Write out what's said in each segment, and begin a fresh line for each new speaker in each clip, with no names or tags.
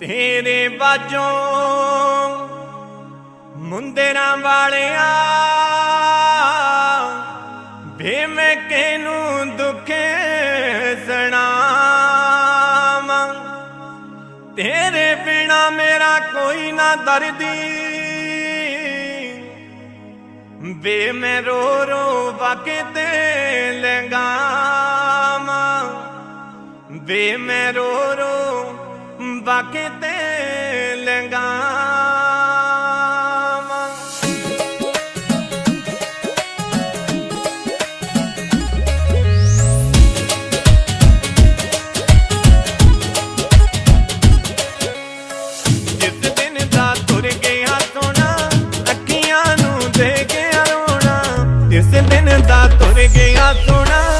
ਤੇਰੇ ਬਾਝੋਂ ਮੁੰਦਰਾਂ ਵਾਲਿਆ ਬੇ ਮੈਂ ਕਿਨੂੰ ਦੁਖੇ ਸਣਾਵਾਂ। ਤੇਰੇ ਬਿਨਾ ਮੇਰਾ ਕੋਈ ਨਾ ਦਰਦੀ। ਬੇ ਮੈਂ ਰੋ ਰੋ ਵਾਕੇ ਤੇ ਲੰਗਾਵਾਂ ਬੇ ਮੈਂ ਰੋ ਰੋ ਵਾਕੇ ਤੇ ਲੰਗਾਵਾਂ ਜਿਸ ਦਿਨ ਦਾ ਤੁਰ ਗਿਆ ਸੋਣਾ ਅੱਖੀਆਂ ਨੂੰ ਦੇ ਗਿਆ ਰੋਣਾ। ਜਿਸ ਦਿਨ ਦਾ ਤੁਰ ਗਿਆ ਸੋਣਾ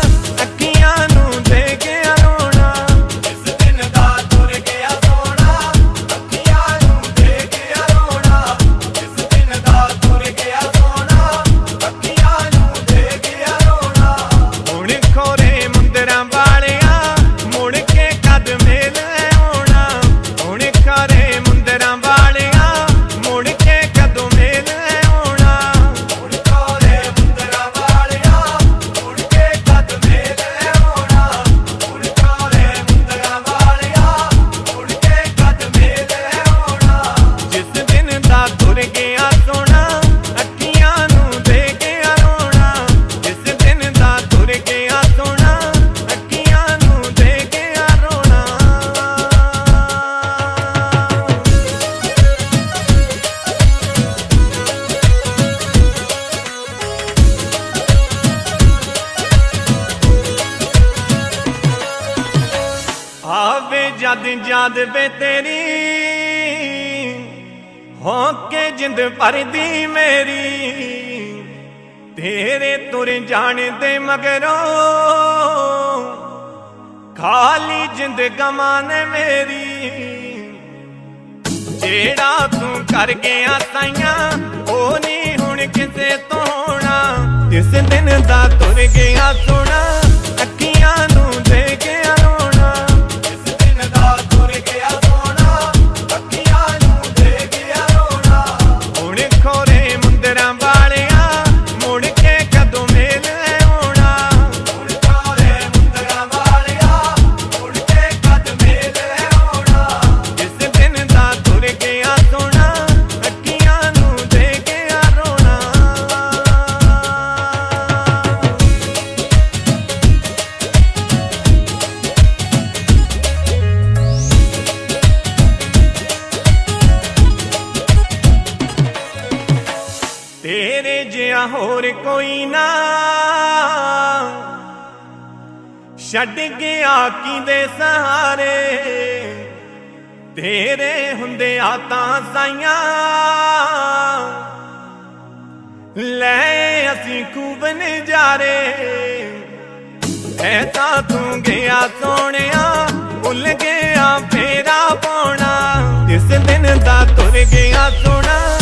ਗਿਆ ਸੋਣਾ ਅੱਖੀਆਂ ਨੂੰ ਦੇ ਗਿਆ ਰੋਣਾ। ਜਿਸ ਦਿਨ ਦਾ ਤੁਰ ਗਿਆ ਸੋਣਾ ਅੱਖੀਆਂ ਨੂੰ ਦੇ ਗਿਆ ਰੋਣਾ। ਆਵੇ ਜਦ ਜਦ ਵੇ ਤੇਰੀ ਹੋ ਕੇ ਜਿੰਦ ਭਰਦੀ ਮੇਰੀ। ਤੇਰੇ ਤੁਰ ਜਾਣ ਦੇ ਮਗਰੋਂ ਖਾਲੀ ਜਿੰਦ ਗਮਾਨ ਮੇਰੀ। ਜਿਹੜਾ ਤੂੰ ਕਰ ਗਿਆ ਤਾਈਆਂ ਉਹ ਨਹੀਂ ਹੁਣ ਕਿਸੇ ਤੋਂ ਹੋਣਾ। ਜਿਸ ਦਿਨ ਦਾ ਤੁਰ ਗਿਆ ਸੋਣਾ ਹੋਰ ਕੋਈ ਨਾ। ਛੱਡ ਗਿਆ ਕਿਦੇ ਸਹਾਰੇ? ਤੇਰੇ ਹੁੰਦੇ ਆ ਤਾਂ ਸਾਈਆਂ। ਲੈ ਅਸੀਂ ਖੂਬ ਨਜ਼ਾਰੇ। ਐ ਤਾਂ ਤੂੰ ਗਿਆ ਸੋਹਣਿਆ, ਭੁੱਲ ਗਿਆ ਫੇਰਾ ਪਾਉਣਾ। ਜਿਸ ਦਿਨ ਦਾ ਤੁਰ ਗਿਆ ਸੋਣਾ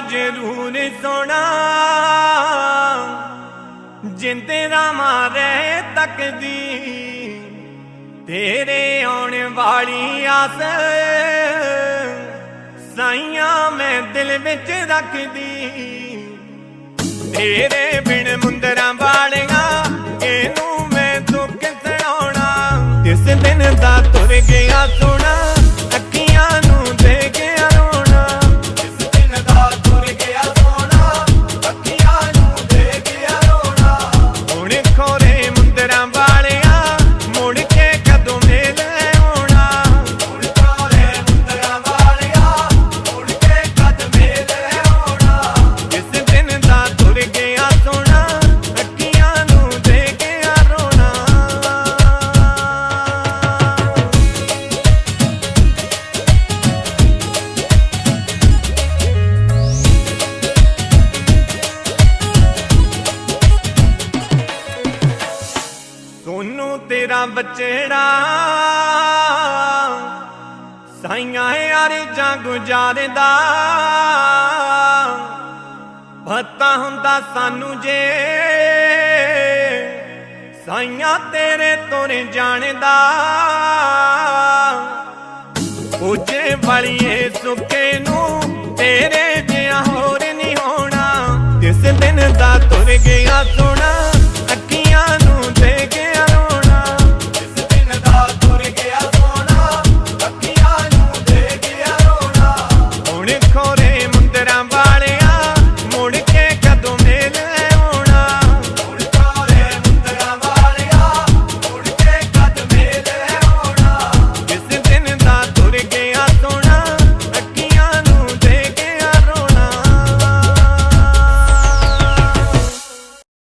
ਜ਼ਰੂਰ ਸੋਣਾ। ਜਿੰਦੇ ਰਾਮਾ ਰਹਿ ਤੱਕਦੀ, ਤੇਰੇ ਆਉਣ ਵਾਲੀ ਆਸ ਸਾਈਆਂ ਮੈਂ ਦਿਲ ਵਿੱਚ ਰੱਖਦੀ। ਤੇਰੇ ਬਿਨ ਮੁੰਦਰਾਂ ਵਾਲੀਆਂ, ਇਹਨੂੰ ਮੈਂ ਦੁੱਖ ਸੁਣਾਉਣਾ ਜਿਸ ਦਿਨ ਦਾ ਤੁਰ ਗਿਆ ਤੇਰਾ ਬਚੜਾ। ਸਾਈਆਂ ਯਾਰ ਜਾਂ ਗੁਜ਼ਾਰਦਾ। ਪਤਾ ਹੁੰਦਾ ਸਾਨੂੰ ਜੇ। ਸਾਈਆਂ ਤੇਰੇ ਤੁਰ ਜਾਣਦਾ। ਉੱਚੇ ਵਾਲੀਏ ਸੁੱਕੇ ਨੂੰ ਤੇਰੇ ਜਿਹਾ ਹੋਰ ਨਹੀਂ ਹੋਣਾ। ਜਿਸ ਦਿਨ ਦਾ ਤੁਰ ਗਿਆ ਸੁਣ